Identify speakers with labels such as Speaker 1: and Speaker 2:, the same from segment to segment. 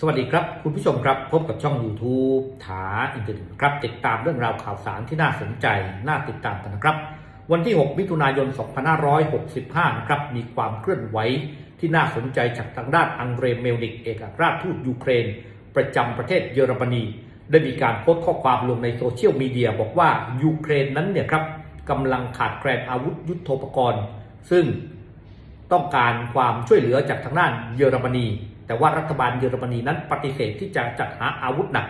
Speaker 1: สวัสดีครับคุณผู้ชมครับพบกับช่อง YouTube ถาอินเทอร์เน็ตครับติดตามเรื่องราวข่าวสารที่น่าสนใจ น่าติดตามกันนะครับ วันที่ 6 มิถุนายน 2565 นะครับมีความเคลื่อนไหวที่น่าสนใจจากทางด้านอังเรเมลนิกเอกอัครราชทูตยูเครน ประจำประเทศเยอรมนี ได้มีการโพสต์ข้อความลงในโซเชียลมีเดียบอกว่ายูเครนนั้นเนี่ยครับกำลังขาดแคลนอาวุธยุโทโธปกรณ์ ซึ่งต้องการความช่วยเหลือจากทางด้านเยอรมนี แต่ว่ารัฐบาลเยอรมนีนั้นปฏิเสธที่จะจัดหาอาวุธหนัก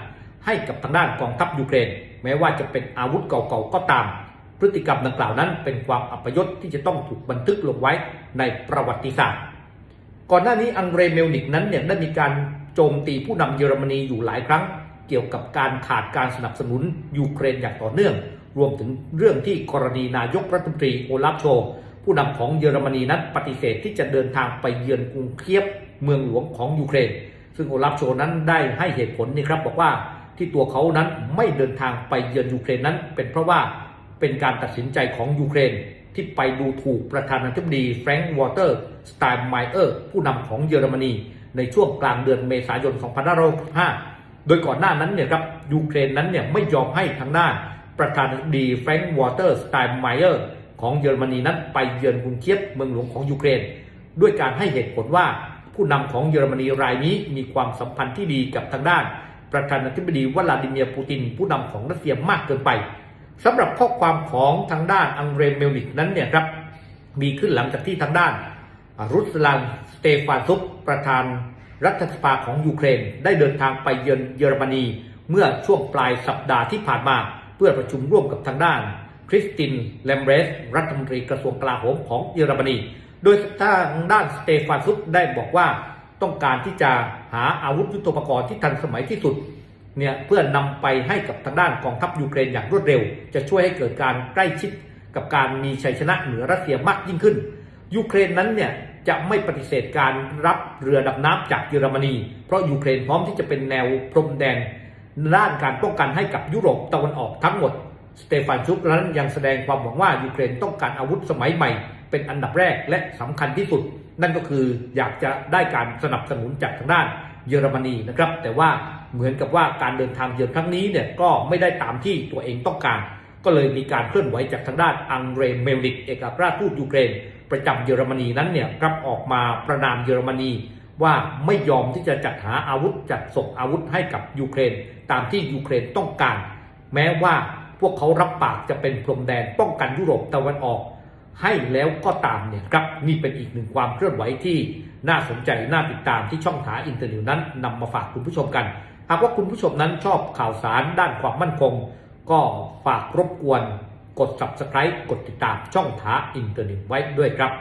Speaker 1: ให้กับทางด้านกองทัพยูเครน แม้ว่าจะเป็นอาวุธเก่าๆก็ตาม พฤติกรรมดังกล่าวนั้นเป็นความอัปยศที่จะต้องถูกบันทึกลงไว้ในประวัติศาสตร์ ก่อนหน้านี้อังเรเมลนิกนั้นเนี่ยได้มีการโจมตีผู้นำเยอรมนีอยู่หลายครั้ง เกี่ยวกับการขาดการสนับสนุนยูเครนอย่างต่อเนื่อง รวมถึงเรื่องที่กรณีนายกรัฐมนตรีโอลาฟโช ผู้นำของเยอรมนีนั้นปฏิเสธที่จะเดินทางไปเยือนกรุงเคียบเมืองหลวงของยูเครน ซึ่งโอลาฟโชนั้นได้ให้เหตุผลนี่ครับบอกว่าที่ตัวเขานั้นไม่เดินทางไปเยือนยูเครนนั้น เป็นเพราะว่าเป็นการตัดสินใจของยูเครน ที่ไปดูถูกประธานาธิบดีแฟรงค์วอเตอร์สไตน์ไมเออร์ผู้นำของเยอรมนี ในช่วงกลางเดือนเมษายน 2565 โดยก่อนหน้านั้นเนี่ยครับยูเครนนั้นเนี่ยไม่ยอมให้ทางด้านประธานาธิบดีแฟรงค์วอเตอร์สไตน์ไมเออร์ ของเยอรมนีนั้นไปเยือนกรุงเคียบเมืองหลวงของยูเครน ด้วยการให้เหตุผลว่าผู้นำของเยอรมนีรายนี้มีความสัมพันธ์ที่ดีกับทางด้าน ประธานาธิบดีวลาดิเมียร์ปูติน ผู้นำของรัสเซียมากเกินไปสำหรับข้อความของทางด้านอังเดรเมลนิกนั้นเนี่ยครับมีขึ้นหลังจากที่ทางด้าน รุสลันสเตฟานซุปประธานรัฐสภาของยูเครน ได้เดินทางไปเยือนเยอรมนี เมื่อช่วงปลายสัปดาห์ที่ผ่านมา เพื่อประชุมร่วมกับทางด้าน คริสตินแลมเบรสรัฐมนตรีกระทรวงกลาโหมของเยอรมนี โดยทางด้านสเตฟานซุปได้บอกว่าต้องการที่จะหาอาวุธยุทโธปกรณ์ที่ทันสมัยที่สุดเนี่ยเพื่อนำไปให้กับทางด้านกองทัพยูเครนอย่างรวดเร็ว จะช่วยให้เกิดการใกล้ชิดกับการมีชัยชนะเหนือรัสเซียมากยิ่งขึ้น ยูเครนนั้นเนี่ยจะไม่ปฏิเสธการรับเรือดำน้ำจากเยอรมนี เพราะยูเครนพร้อมที่จะเป็นแนวพรมแดนด้านการป้องกันให้กับยุโรปตะวันออกทั้งหมด สเตฟานชุกนั้นยังแสดงความหวังว่ายูเครนต้องการอาวุธสมัยใหม่ เป็นอันดับแรกและสำคัญที่สุด นั่นก็คืออยากจะได้การสนับสนุนจากทางด้านเยอรมนีนะครับ แต่ว่าเหมือนกับว่าการเดินทางเยือนครั้งนี้เนี่ยก็ไม่ได้ตามที่ตัวเองต้องการ ก็เลยมีการเคลื่อนไหวจากทางด้านอังเรเมลนิกเอกอัครราชทูตยูเครน ประจำเยอรมนีนั้นเนี่ยครับออกมาประนามเยอรมนีว่าไม่ยอมที่จะจัดหาอาวุธจัดส่งอาวุธให้กับยูเครน ตามที่ยูเครนต้องการ แม้ว่า พวกเขารับปากจะเป็นพรมแดนป้องกันยุโรปตะวันออก ให้แล้วก็ตามเนี่ยครับนี่เป็นอีกหนึ่งความเคลื่อนไหวที่น่าสนใจน่าติดตามที่ช่องถาอินเตอร์เน็ตนั้นนำมาฝากคุณผู้ชมกัน หากว่าคุณผู้ชมนั้นชอบข่าวสารด้านความมั่นคง ก็ฝากรบกวนกด subscribe กดติดตามช่องถาอินเทอร์เน็ตไว้ด้วยครับ